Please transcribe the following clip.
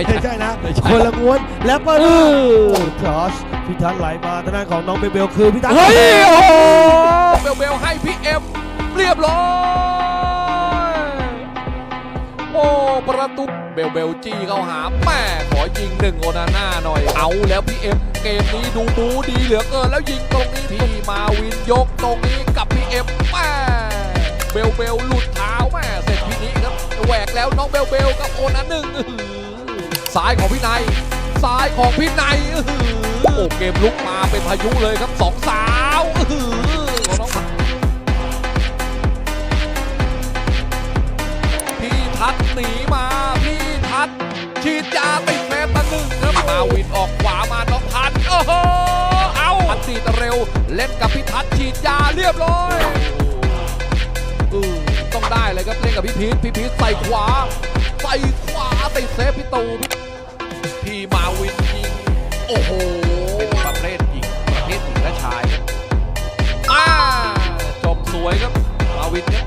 ไม่ใช่ไม่ใช่นะ ไม่ใช่คนละม้วนแล้วก็เออ จอชพิทักษ์ไหลมาทางด้านของน้องเบลเบลคือพิทักษ์เฮ้ยโอ้โหเบลเบลให้พี่เอ็มเรียบร้อย โอ้ประตูเบลเบลจี้เข้าหาแม่ขอยิงหนึ่งโอนาน่าหน่อย เอาแล้วพี่เอ็มเกมนี้ดูบูดีเหลือเกินแล้วยิงตรงนี้พี่มาวินยกตรงนี้กับพี่เอ็มแม่เบลเบลหลุดเท้าแม่เสร็จพี่นี้ครับแหวกแล้วน้องเบลเบลกับโอนาหนึ่งอื้อหือ ซ้ายของพี่นายซ้ายของพี่นายอื้อหือโอ้เกมลุกมาเป็นพายุเลยครับสองสาวอือหือของน้องพี่ทัศน์หนีมาพี่ทัศน์ฉีดยาติดเมตรหนึ่งครับมาวินออกขวามาน้องพันโอ้โหเอาพันตีตะเร็วเล่นกับพี่ทัศน์ฉีดยาเรียบร้อยเออต้องได้เลยครับเล่นกับพี่พีทพี่พีทใส่ขวา ซฟพี่ตูพี่มาวินยิง โอ้โห เป็นประเภทหญิงประเภทหญิงและชายอ่าจบสวยครับ มาวินเนี่ย